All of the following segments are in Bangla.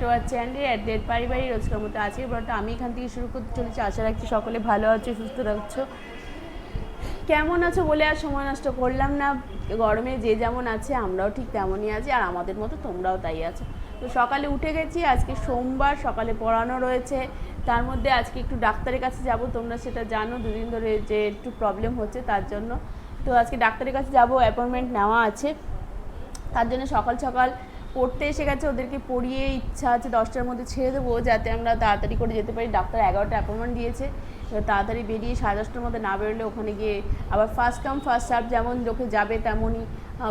টু আর চ্যানেল অ্যাট পারিবারিক রোজকার মতো আজকের ব্লগটা আমি এখান থেকে শুরু করতে চলেছি। আশা রাখছি সকলে ভালো আছো, সুস্থ রাখছো কেমন আছো বলে আর সময় নষ্ট করলাম না। গরমে যে যেমন আছে, আমরাও ঠিক তেমনই আছি, আর আমাদের মতো তোমরাও তাই আছো। তো সকালে উঠে গেছি, আজকে সোমবার সকালে পড়ানো রয়েছে। তার মধ্যে আজকে একটু ডাক্তারের কাছে যাব, তোমরা সেটা জানো, দুদিন ধরে যে একটু প্রবলেম হচ্ছে তার জন্য। তো আজকে ডাক্তারের কাছে যাব অ্যাপয়েন্টমেন্ট নেওয়া আছে। তার জন্য সকাল সকাল পড়তে এসে গেছে, ওদেরকে পড়িয়ে ইচ্ছা আছে দশটার মধ্যে ছেড়ে দেবো, যাতে আমরা তাড়াতাড়ি করে যেতে পারি। ডাক্তার এগারোটা অ্যাপয়েন্টমেন্ট দিয়েছে, এবার তাড়াতাড়ি বেরিয়ে সাড়ে দশটার মধ্যে না বেরোলে ওখানে গিয়ে আবার ফার্স্ট কাম ফার্স্ট সার্ভ যেমন লোকে যাবে তেমনই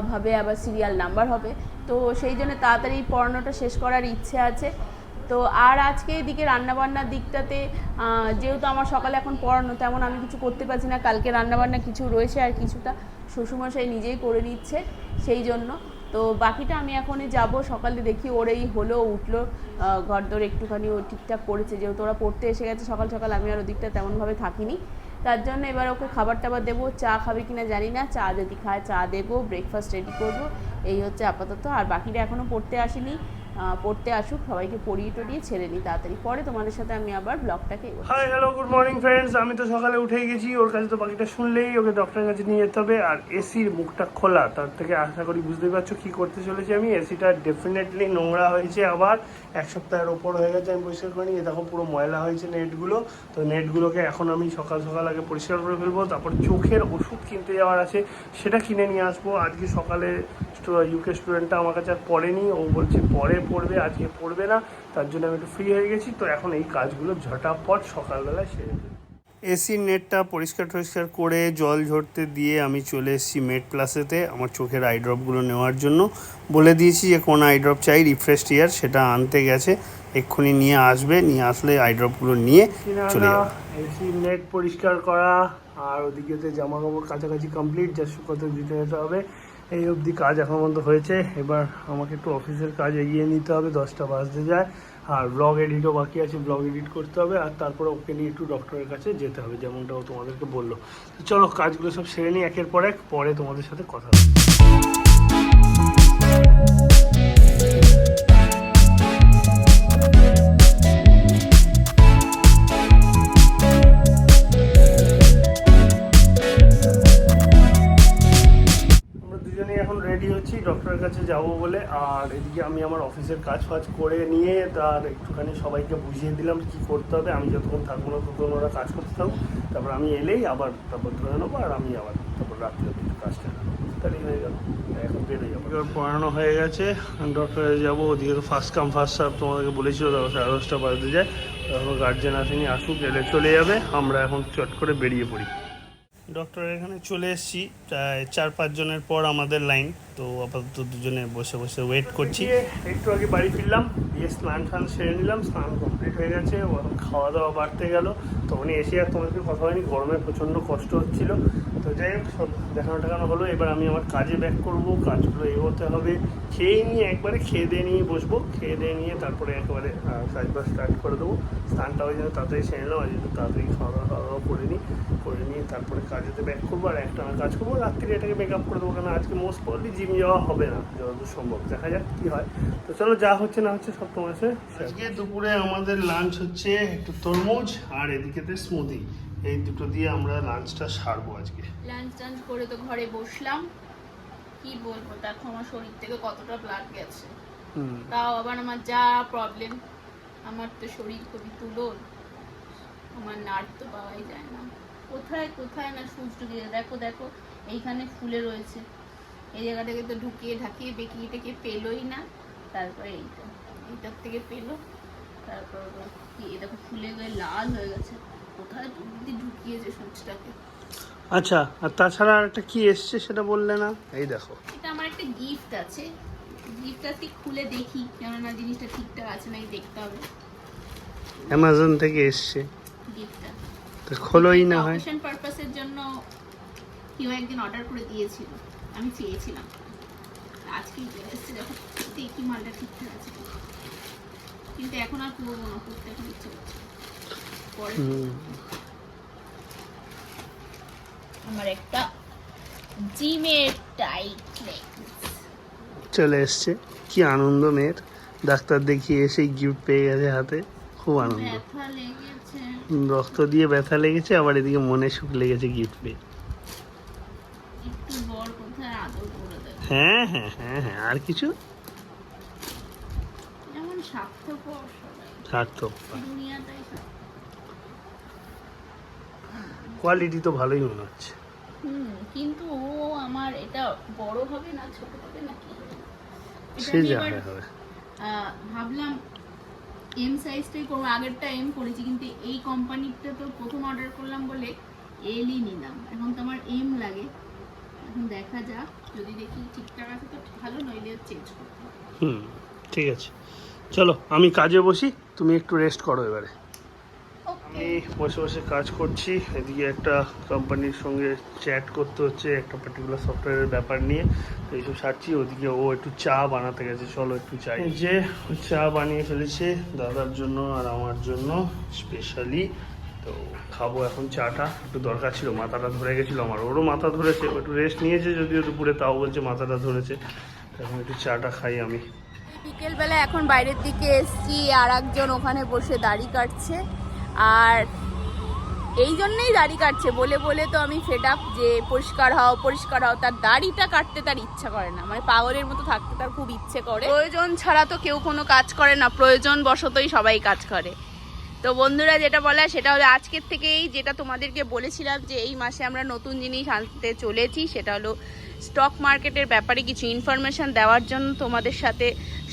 ভাবে আবার সিরিয়াল নাম্বার হবে। তো সেই জন্য তাড়াতাড়ি পড়ানোটা শেষ করার ইচ্ছে আছে। তো আর আজকে এদিকে রান্নাবান্নার দিকটাতে যেহেতু আমার সকালে এখন পড়ানো, তেমন আমি কিছু করতে পারছি না। কালকে রান্নাবান্না কিছু রয়েছে আর কিছুটা, শ্বশুরমশাই নিজেই করে নিচ্ছে, সেই জন্য। তো বাকিটা আমি এখনই যাব। সকালে দেখি ওর এই হলো, উঠল। ঘরদোর একটুখানি ও ঠিকঠাক করেছে। যেহেতু ওরা পড়তে এসে গেছে, সকাল সকাল আমি আর ওদিকটা তেমনভাবে থাকিনি। তার জন্য এবার ওকে খাবার টাবার দেবো। চা খাবে কি না জানি না। চা যদি খায়, চা দেবো ব্রেকফাস্ট রেডি করব। এই হচ্ছে আপাতত। আর বাকিটা এখনও পড়তে আসেনি। পড়তে আসুক, সবাইকে পড়িয়ে টড়িয়ে ছেড়ে নিই তাড়াতাড়ি। পরে তোমাদের সাথে আমি আবার ব্লগটাকে hi hello good morning friends আমি তো সকালে উঠেই গেছি, ওর কাছে তো বাকিটা শুনলেই ওকে ডক্টরের কাছে নিয়ে যেতে হবে। আর এসির মুখটা খোলা, তার থেকে আশা করি বুঝতেই পারছ কি করতে চলেছি আমি। এসিটা ডেফিনেটলি নোংরা হয়েছে আবার, এক সপ্তাহের ওপর হয়ে গেছে, আমি পরিষ্কার করিনি দেখো, পুরো ময়লা হয়েছে নেটগুলো। তো নেটগুলোকে এখন আমি সকাল সকাল আগে পরিষ্কার করে ফেলব। তারপর চোখের ওষুধ কিনতে যাওয়ার আছে, সেটা কিনে নিয়ে আসব। আজকে সকালে ইউকে স্টুডেন্টটা আমার কাছে আর পড়েনি। ও বলছে পরে পড়বে আজকে পড়বে না। তার জন্য আমি একটু ফ্রি হয়ে গেছি। তো এখন এই কাজগুলো ঝটাপট সকালবেলায় সেরে এসির নেটটা পরিষ্কার টরিষ্কার করে জল ঝরতে দিয়ে আমি চলে এসেছি মেড প্লাসেতে আমার চোখের আইড্রপগুলো নেওয়ার জন্য। বলে দিয়েছি যে কোন আইড্রপ চাই? রিফ্রেশ ইয়ার সেটা আনতে গেছে। এক্ষুনি নিয়ে আসবে নিয়ে আসলে আইড্রপগুলো নিয়ে চলে যাবে। এসি নেট পরিষ্কার করা আর ওদিকেতে জামা কাপড় কাছাকাছি কমপ্লিট যা শুকোতে দিতে যেতে হবে। এই অবধি কাজ এখন পর্যন্ত হয়েছে। এবার আমাকে একটু অফিসের কাজ এগিয়ে নিতে হবে, দশটা বাজতে যায়। আর ব্লগ এডিটও বাকি আছে ব্লগ এডিট করতে হবে। আর তারপরে ওকে নিয়ে একটু ডক্টরের কাছে যেতে হবে, যেমনটা ও তোমাদেরকে বলল। তো চলো, কাজগুলো সব সেরে নিই, একের পর এক। পরে তোমাদের সাথে কথা হবে। যাব বলে, আর এদিকে আমি আমার অফিসের কাজ ফাজ করে নিয়ে, তার একটুখানি সবাইকে বুঝিয়ে দিলাম কি করতে হবে। আমি যতক্ষণ থাকব না ততক্ষণ ওরা কাজ করতে থাকব তারপর আমি এলেই আবার তারপর ধরে নেব, আর আমি আবার তারপর রাত্রে কাজটা তাহলেই হয়ে গেল। এখন এবার পড়ানো হয়ে গেছে। ডক্টরে যাব। ওদিকে তো ফার্স্ট কাম ফার্স্ট সার্ভ তোমাদেরকে বলেছিল, তারপর সাড়ে দশটা বাজতে যায়। তারপর গার্জেন আসেনি, আসুক, এলে চলে যাবে। আমরা এখন চট করে বেরিয়ে পড়ি। ডক্টর এখানে চলে এসেছি, প্রায় চার পাঁচজনের পর আমাদের লাইন। তো আপাতত দুজনে বসে বসে ওয়েট করছি। একটু আগে বাড়ি ফিরলাম, দিয়ে স্নান টান সেরে নিলাম, স্নান কমপ্লিট হয়ে গেছে খাওয়া দাওয়া বাড়তে গেল। তখনই এসে আর তোমাদের কথা হয়নি, গরমে প্রচণ্ড কষ্ট হচ্ছিল। তো যাই হোক, সব দেখানো টেখানো হলো। এবার আমি আমার কাজে ব্যাক করব, কাজগুলো এগোতে হবে। খেয়ে নিয়ে একবারে খেয়ে দিয়ে নিয়ে বসবো। খেয়ে দিয়ে নিয়ে তারপরে একেবারে কাজ বাজ স্টার্ট করে দেবো। স্নানটা ওই জন্য তাড়াতাড়ি সেরে নিলাম আর একটু তাড়াতাড়ি খাওয়া দাওয়া খাওয়া দাওয়া করে নিই। করে নিয়ে তারপরে কাজেতে ব্যাক করব। আর একটা কাজ করব রাত্রি এটাকে মেক আপ করে দেবো। কারণ আজকে মোস্ট প্রবলি জিম যাওয়া হবে না, যতদূর সম্ভব। দেখা যাক কী হয়। তো চলো, যা হচ্ছে না হচ্ছে সব তোমার আজকে দুপুরে আমাদের লাঞ্চ হচ্ছে একটু তরমুজ আর এদিকেতে স্মুদি এই দুটো দিয়ে আমরা লাঞ্চটা সারবো আজকে। লাঞ্চ টাঞ্চ করে তো ঘরে বসলাম। কি বলব দেখো আমার শরীর থেকে কতটা ব্লাড গেছে। তাও আবার আমার যা প্রবলেম আমার তো শরীর খুবই তুলোর আমার নার্ভ তো পাওয়াই যায় না। কোথায় কোথায় না সুচ ঢুকিয়ে দেখো দেখো এইখানে ফুলে রয়েছে। এই জায়গাটাকে তো ঢুকিয়ে ঢাকিয়ে বেঁকিয়ে টেকে পেলোই না। তারপরে এইটা এইটার থেকে পেল। তারপর কি দেখো ফুলে গিয়ে লাল হয়ে গেছে। কোথায় অব্দি ঢুকিয়েছে সুচটাকে আচ্ছা আর তাছাড়া আর একটা কি এসছে সেটা বললে না? এই দেখো। এটা আমার একটা গিফট আছে। গিফটটা ঠিক খুলে দেখি কেননা জিনিসটা ঠিকঠাক আছে নাকি দেখতে হবে। অ্যামাজন থেকে এসছে। গিফটটা তো খোলোই না হয়। অকেশন পারপাসের জন্য কেউ একদিন অর্ডার করে দিয়েছিল। আমি চেয়েছিলাম। আজকে এসেছে দেখো দেখি মালটা ঠিকঠাক আছে কিন্তু এখন আর করব না করতে এখন ইচ্ছে করছে পরে আমার একটা জিমের টাইট চলে এসছে। কি আনন্দ মেয়ের। ডাক্তার দেখিয়ে এসেই গিফট পেয়ে গেছে হাতে। খুব আনন্দ। রক্ত দিয়ে ব্যথা লেগেছে আবার এদিকে মনে সুখ লেগেছে গিফট পেয়ে। হ্যাঁ হ্যাঁ হ্যাঁ হ্যাঁ আর কিছু? স্বার্থপর। কোয়ালিটি তো ভালোই মনে হচ্ছে। হুম কিন্তু ও আমার এটা বড় হবে না ছোট হবে নাকি? সে হয় হবে। ভাবলাম এম সাইজটাই করব আগেরটা এম করেছি কিন্তু এই কোম্পানিটা তো প্রথম অর্ডার করলাম বলে এলই নিলাম। এখন তো আমার এম লাগে। এখন দেখা যাক যদি দেখি ঠিকঠাক আছে তো ভালো নইলে চেঞ্জ করতে হুম ঠিক আছে। চলো আমি কাজে বসি তুমি একটু রেস্ট করো এবারে। আমি বসে বসে কাজ করছি। এদিকে একটা কোম্পানির সঙ্গে চ্যাট করতে হচ্ছে একটা পার্টিকুলার সফটওয়্যারের ব্যাপার নিয়ে। তো এইসব সারছি, ওদিকে ও একটু চা বানাতে গেছে। চলো একটু চাই যে চা বানিয়ে ফেলেছে দাদার জন্য আর আমার জন্য স্পেশালি তো খাব এখন চাটা। একটু দরকার ছিল, মাথাটা ধরে গেছিল আমার। ওরও মাথা ধরেছে, একটু রেস্ট নিয়েছে যদিও দুপুরে, তাও বলছে মাথাটা ধরেছে। এখন একটু চাটা খাই আমি। বিকেলবেলা এখন বাইরের দিকে এসছি আর একজন ওখানে বসে দাড়ি কাটছে। আর এই জন্যই দাড়ি কাটছে। বলে বলে তো আমি ফেড আপ যে পরিষ্কার হও পরিষ্কার হও, তার দাড়িটা কাটতে তার ইচ্ছা করে না। মানে পাগলের মতো থাকতে তার খুব ইচ্ছে করে। প্রয়োজন ছাড়া তো কেউ কোনো কাজ করে না, প্রয়োজন বশতই সবাই কাজ করে। তো বন্ধুরা যেটা বলা সেটা হলো আজকের থেকেই যেটা তোমাদেরকে বলেছিলাম যে এই মাসে আমরা নতুন জিনিস আনতে চলেছি, সেটা হলো স্টক মার্কেটের ব্যাপারে কিছু ইনফরমেশন দেওয়ার জন্য তোমাদের সাথে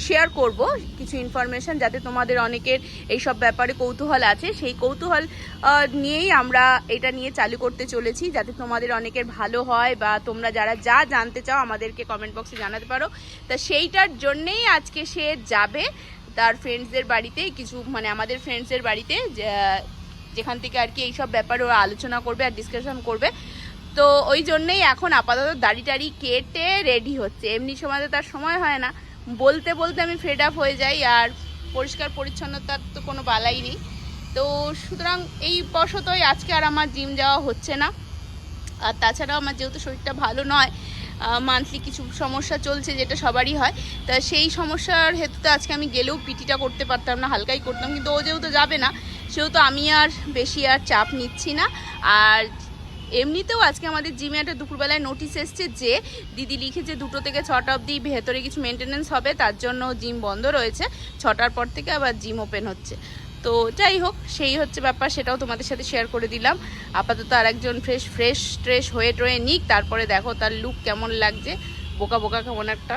শেয়ার করব। কিছু ইনফরমেশন যাতে তোমাদের অনেকের এইসব ব্যাপারে কৌতূহল আছে। সেই কৌতূহল নিয়েই আমরা এটা নিয়ে চালু করতে চলেছি। যাতে তোমাদের অনেকের ভালো হয় বা তোমরা যারা যা জানতে চাও আমাদেরকে কমেন্ট বক্সে জানাতে পারো। তা সেইটার জন্যেই আজকে সে যাবে তার ফ্রেন্ডসদের বাড়িতে। কিছু মানে আমাদের ফ্রেন্ডসদের বাড়িতে যেখান থেকে আর কি এইসব ব্যাপারে ওরা আলোচনা করবে আর ডিসকাশন করবে। তো ওই জন্যেই এখন আপাতত দাড়ি টাড়ি কেটে রেডি হচ্ছে। এমনি সময়তে তার সময় হয় না। বলতে বলতে আমি ফেড আপ হয়ে যাই আর পরিষ্কার পরিচ্ছন্নতার তো কোনো বালাই নেই। তো সুতরাং এই বশতই আজকে আর আমার জিম যাওয়া হচ্ছে না। আর তাছাড়াও আমার যেহেতু শরীরটা ভালো নয় মান্থলি কিছু সমস্যা চলছে যেটা সবারই হয়, তা সেই সমস্যার হেতুতে আজকে আমি গেলেও পিটিটা করতে পারতাম না, হালকাই করতাম। কিন্তু ও যেহেতু যাবে না, সেহেতু আমি আর বেশি আর চাপ নিচ্ছি না। আর এমনিতেও আজকে আমাদের জিমে একটা দুপুরবেলায় নোটিশ এসছে যে দিদি লিখেছে দুটো থেকে ছটা অবধি ভেতরে কিছু মেনটেনেন্স হবে, তার জন্য জিম বন্ধ রয়েছে। ছটার পর থেকে আবার জিম ওপেন হচ্ছে। তো যাই হোক, সেই হচ্ছে ব্যাপার, সেটাও তোমাদের সাথে শেয়ার করে দিলাম। আপাতত আর একজন ফ্রেশ ফ্রেশ ট্রেশ হয়ে টয়ে নিক, তারপরে দেখো তার লুক কেমন লাগছে। বোকা বোকা কেমন একটা।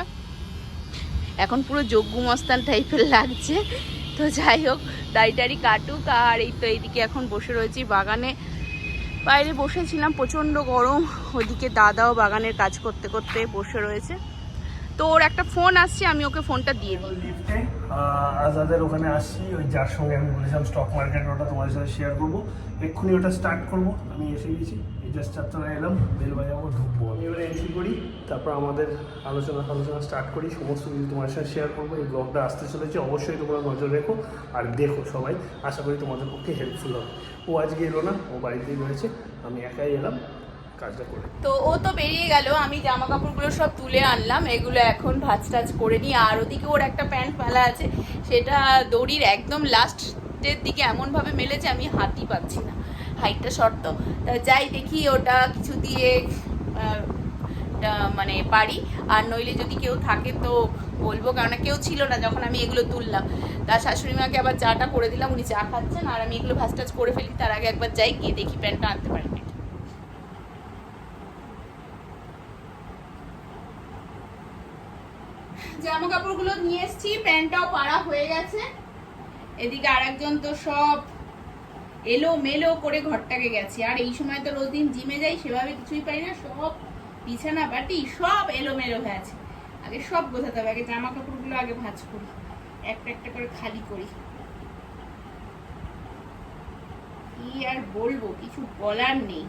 এখন পুরো যজ্ঞ মস্তান টাইপের লাগছে। তো যাই হোক, দাড়ি টাড়ি কাটুক, আর এই তো এইদিকে এখন বসে রয়েছি বাগানে। বাইরে বসেছিলাম, প্রচণ্ড গরম। ওদিকে দাদাও বাগানের কাজ করতে করতে বসে রয়েছে। তো ওর একটা ফোন আসছে, আমি ওকে ফোনটা দিয়ে দিই। লিফটে আজাদের ওখানে আসছি, ওই যার সঙ্গে আমি বলেছিলাম স্টক মার্কেট ওটা তোমাদের সাথে শেয়ার করব। এক্ষুনি ওটা স্টার্ট করব। আমি এসে গেছি, এই জাস্ট চারতলায় এলাম বেল বাজাবো, ঢুকবো আমি। এবারে এন্ট্রি করি, তারপর আমাদের আলোচনা আলোচনা স্টার্ট করি, সমস্ত কিছু তোমার সাথে শেয়ার করব। এই ব্লগটা আসতে চলেছে, অবশ্যই তোমরা নজর রেখো, আর দেখো সবাই। আশা করি তোমাদের পক্ষে হেল্পফুল হবে। ও আজকে এলো না, ও বাড়িতেই রয়েছে, আমি একাই এলাম, কাজটা করে তো ও তো বেরিয়ে গেল, আমি জামা কাপড়গুলো সব তুলে আনলাম, এগুলো এখন ভাজ টাজ করে নিই, আর ওদিকে ওর একটা প্যান্ট ফেলা আছে, সেটা দড়ির একদম লাস্টের দিকে এমনভাবে মেলেছে, আমি হাতই পাচ্ছি না হাইটটা শর্ত যাই দেখি ওটা কিছু দিয়ে মানে পারি। আর নইলে যদি কেউ থাকে তো বলব কারণ কেউ ছিল না যখন আমি এগুলো তুললাম। তার শাশুড়ি মাকে আবার চাটা করে দিলাম, উনি চা খাচ্ছেন, আর আমি এগুলো ভাজ টাজ করে ফেলি, তার আগে একবার যাই, গিয়ে দেখি প্যান্টটা আনতে পারি নাকি। জামা কাপড়গুলো নিয়ে এসেছি প্যান্টটাও পাড়া হয়ে গেছে। এদিকে আরেকজন তো সব এলো মেলো করে ঘরটাকে গেছে। আর এই সময় তো রোজ দিন জিমে যাই, সেভাবে কিছুই পাই না, সব বিছানা, বাটি, সব এলোমেলো হয়ে আছে। আগে সব গোছাতে হবে, আগে জামা কাপড়গুলো আগে ভাজ করি। একটা একটা করে খালি করি। কি আর বলব, কিছু বলার নেই।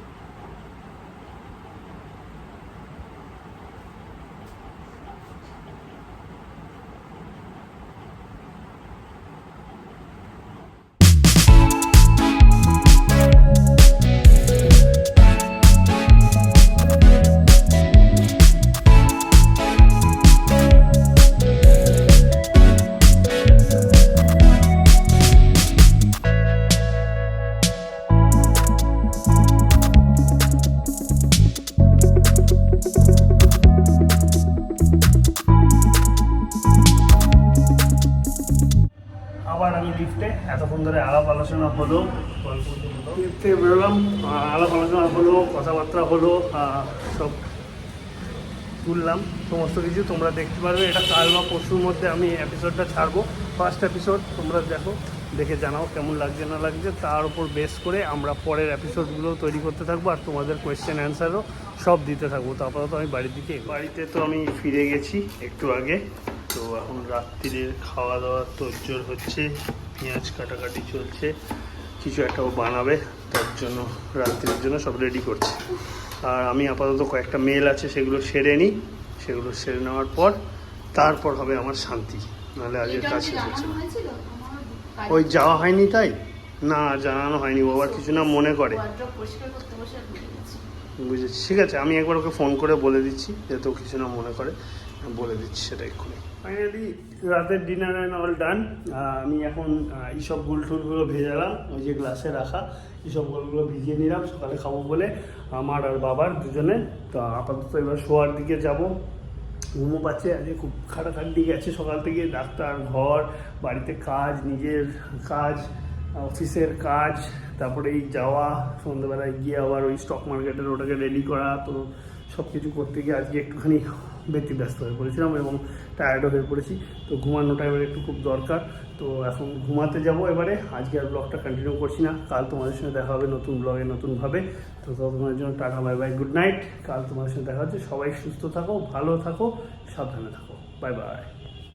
আলোচনা হলো থেকে বেরোলাম আলাপ আলোচনা হলো, কথাবার্তা হলো সব তুললাম, সমস্ত কিছু তোমরা দেখতে পারবে। এটা কাল বা পরশুর মধ্যে আমি এপিসোডটা ছাড়বো। ফার্স্ট এপিসোড তোমরা দেখো, দেখে জানাও কেমন লাগছে, না লাগছে। তার উপর বেস করে আমরা পরের এপিসোডগুলো তৈরি করতে থাকব আর তোমাদের কোয়েশ্চেন অ্যান্সারও সব দিতে থাকব। তো আপাতত আমি বাড়ির দিকে বাড়িতে তো আমি ফিরে গেছি একটু আগে। তো এখন রাত্রিরের খাওয়া দাওয়ার তোরজোর হচ্ছে। পেঁয়াজ কাটাকাটি চলছে। কিছু একটা ও বানাবে তার জন্য রাত্রির জন্য সব রেডি করছে। আর আমি আপাতত কয়েকটা মেল আছে সেগুলো সেরে নিই। সেগুলো সেরে নেওয়ার পর তারপর হবে আমার শান্তি। নাহলে আজকের কাজ শেষ হচ্ছে না। ওই যাওয়া হয়নি তাই? না জানানো হয়নি। ও আবার কিছু না মনে করে। বুঝেছি। ঠিক আছে আমি একবার ওকে ফোন করে বলে দিচ্ছি যাতে ও কিছু না মনে করে। বলে দিচ্ছি সেটা এক্ষুনি। ফাইনালি রাতের ডিনার অ্যান্ড অল ডান আমি এখন এইসব গুল টুলগুলো ভেজালাম, ওই যে গ্লাসে রাখা, এইসব গুলগুলো ভিজিয়ে নিলাম, সকালে খাব বলে আমার আর বাবার দুজনে। তো আপাতত এবার শোয়ার দিকে যাব। ঘুমো পাচ্ছে, আজকে খুব খাটাখাটি গেছে সকাল থেকে, ডাক্তার, ঘর, বাড়িতে কাজ, নিজের কাজ, অফিসের কাজ, তারপরে এই যাওয়া, সন্ধ্যেবেলায় গিয়ে আবার ওই স্টক মার্কেটের ওটাকে রেডি করা, তো সব কিছু করতে গিয়ে আজকে একটুখানি ব্যতিব্যস্ত হয়ে পড়েছিলাম এবং টায়ার্ডও হয়ে পড়েছি। তো ঘুমানোটা এবার একটু খুব দরকার। তো এখন ঘুমাতে যাব এবারে। আজকে আর ব্লগটা কন্টিনিউ করছি না। কাল তোমাদের সঙ্গে দেখা হবে নতুন ব্লগে নতুনভাবে। তো তোমাদের জন্য tata bye bye good night কাল তোমাদের সঙ্গে দেখা হচ্ছে। সবাই সুস্থ থাকো, ভালো থাকো, সাবধানে থাকো। Bye bye